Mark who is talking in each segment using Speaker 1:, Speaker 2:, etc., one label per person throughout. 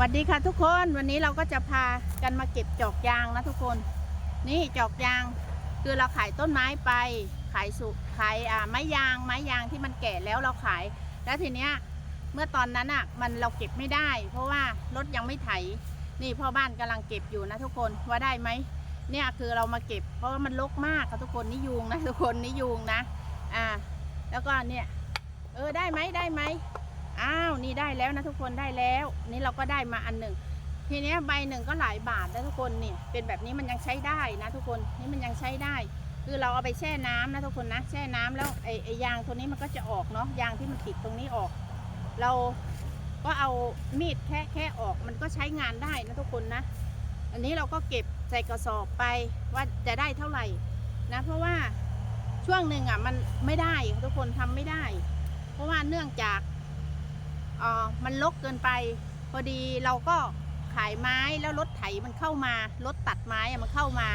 Speaker 1: วัสดีค่ะทุกคนวันนี้เราก็จะพากันมาเก็บจอกยางนะทุกคน นี่จอกยางคือเราขายต้นไม้ไป ขายสุขายอ่าไม้ยางไม้ยางที่มันแก่แล้วเราขาย แล้วทีเนี้ยเมื่อตอนนั้นอะมันเราเก็บไม่ได้ เพราะว่ารถยังไม่ไถ นี่พ่อบ้านกำลังเก็บอยู่นะทุกคนว่าได้ไหมเนี่ยคือเรามาเก็บ เพราะว่ามันรกมากค่ะทุกคนนี่ยุงนะทุกคนนี่ยุงนะอ่าแล้วก็เนี่ยเออได้ไหมได้ไหม นี่ได้แล้วนะทุกคนได้แล้ว นี่เราก็ได้มาอันหนึ่งทีเนี้ยใบหนึ่งก็หลายบาทนะทุกคนเนี่ยเป็นแบบนี้มันยังใช้ได้นะทุกคนนี่มันยังใช้ได้ คือเราเอาไปแช่น้ำนะทุกคนนะแช่น้ำแล้วไอ้ไอ้ยางตัวนี้มันก็จะออกเนาะยางที่มันติดตรงนี้ออก เราก็เอามีดแค่แค่ออกมันก็ใช้งานได้นะทุกคนนะ อันนี้เราก็เก็บใส่กระสอบไปว่าจะได้เท่าไหร่นะเพราะว่าช่วงหนึ่งอะมันไม่ได้ทุกคนทำไม่ได้ เพราะว่าเนื่องจาก เออมันลกเกินไป พอดีเราก็ขายไม้แล้วรถไถมันเข้ามารถตัดไม้อะมันเข้ามา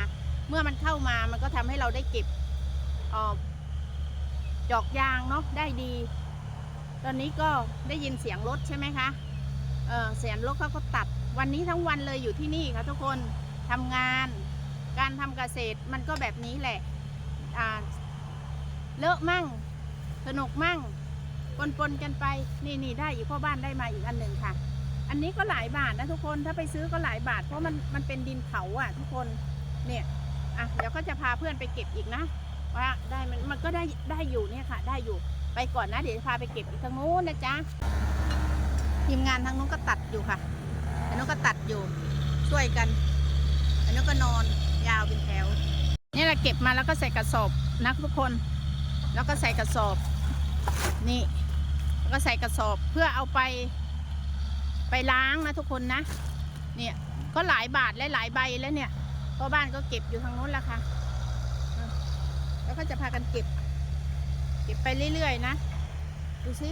Speaker 1: เมื่อมันเข้ามามันก็ทำให้เราได้เก็บออจอกยางเนาะได้ดี ตอนนี้ก็ได้ยินเสียงรถใช่ไหมคะเออเสียงรถเขาก็ตัดวันนี้ทั้งวันเลยอยู่ที่นี่ค่ะทุกคนทำงาน การทำเกษตรมันก็แบบนี้แหละอ่าเลอะมั่ง สนุกมั่ง ปนปนๆกันไปนี่นี่ได้อีกพ่อบ้านได้มาอีกอันหนึ่งค่ะ อันนี้ก็หลายบาทนะทุกคนถ้าไปซื้อก็หลายบาท เพราะมันมันเป็นดินเขาอะ ทุกคนเนี่ยอะเดี๋ยวก็จะพาเพื่อนไปเก็บอีกนะว่าได้มันมันก็ได้ได้อยู่เนี่ยค่ะ ได้อยู่ไปก่อนนะเดี๋ยวพาไปเก็บอีกทางนู้นนะจ๊ะทีมงานทางนู้นก็ตัดอยู่ค่ะอันนู้นก็ตัดอยู่ช่วยกันอันนู้นก็นอนยาวเป็นแถวนี่เราเก็บมาแล้วก็ใส่กระสอบนะทุกคน แล้วก็ใส่กระสอบนี่ แล้วก็ใส่กระสอบเพื่อเอาไป ไปล้างนะทุกคนนะ เนี่ยก็หลายบาทและหลายใบแล้วเนี่ยพ่อบ้านก็เก็บอยู่ทางโน้นละค่ะอะ แล้วก็จะพากันเก็บ เก็บไปเรื่อยๆนะ ดูสิ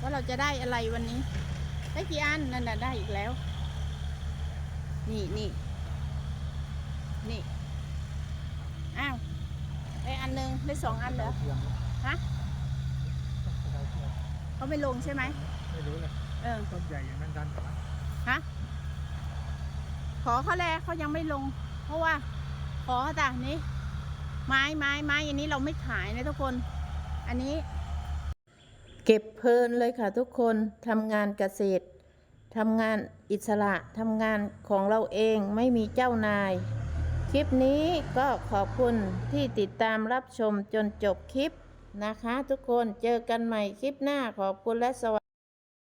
Speaker 1: ว่าเราจะได้อะไรวันนี้ ได้กี่อันนั่นน่ะได้อีกแล้ว นี่นี่นี่ อ้าว ได้อันหนึ่งได้สองอันเหรอ เขาไม่ลงใช่ไหม
Speaker 2: ไม่รู้เลย
Speaker 1: เออ
Speaker 2: ต้นใหญ่อย่างนั้นดันเหรอ
Speaker 1: ฮะขอเขาแลเขายังไม่ลง เพราะว่า ขอแต่นี้ ไม้ไม้ไม้อันนี้เราไม่ขายนะทุกคน อันนี้ เก็บเพลินเลยค่ะทุกคนทำงานเกษตรทำงานอิสระทำงานของเราเองไม่มีเจ้านาย คลิปนี้ก็ขอบคุณที่ติดตามรับชมจนจบคลิป นะคะ ทุกคนเจอกันใหม่คลิปหน้าขอบคุณและสวัสดี